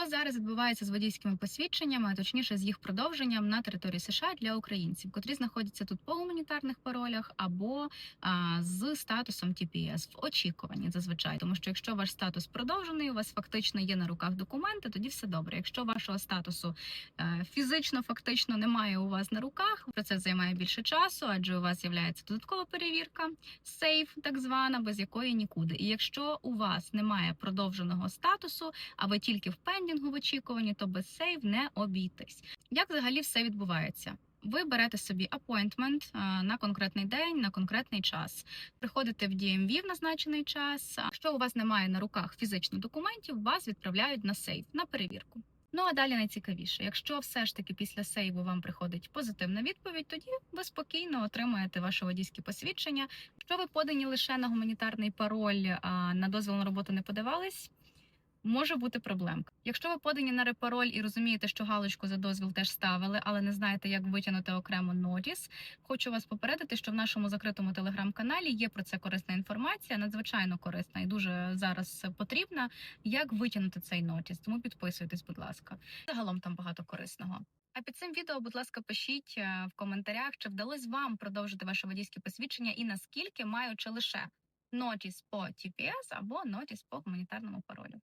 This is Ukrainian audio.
Що зараз відбувається з водійськими посвідченнями, а точніше з їх продовженням на території США для українців, котрі знаходяться тут по гуманітарних паролях або а, з статусом TPS в очікуванні зазвичай, тому що якщо ваш статус продовжений, у вас фактично є на руках документи, тоді все добре. Якщо вашого статусу е, фізично фактично немає у вас на руках, процес займає більше часу, адже у вас з'являється додаткова перевірка, сейф, так звана, без якої нікуди. І якщо у вас немає продовженого статусу, а ви тільки в пендінгу в очікуванні, то без сейв не обійтись. Як взагалі все відбувається? Ви берете собі апойнтмент на конкретний день, на конкретний час. Приходите в DMV в назначений час. Якщо у вас немає на руках фізично документів, вас відправляють на сейф на перевірку. Ну а далі найцікавіше. Якщо все ж таки після сейву вам приходить позитивна відповідь, тоді ви спокійно отримаєте ваше водійське посвідчення. Якщо ви подані лише на гуманітарний пароль, а на дозвіл на роботу не подавались. Може бути проблемка. Якщо ви подані на репароль і розумієте, що галочку за дозвіл теж ставили, але не знаєте, як витягнути окремо нотіс, хочу вас попередити, що в нашому закритому телеграм-каналі є про це корисна інформація, надзвичайно корисна і дуже зараз потрібна. Як витягнути цей нотіс? Тому підписуйтесь, будь ласка. Загалом там багато корисного. А під цим відео, будь ласка, пишіть е, в коментарях, чи вдалось вам продовжити ваше водійське посвідчення і наскільки маючи лише нотіс по TPS або нотіс по гуманітарному паролю.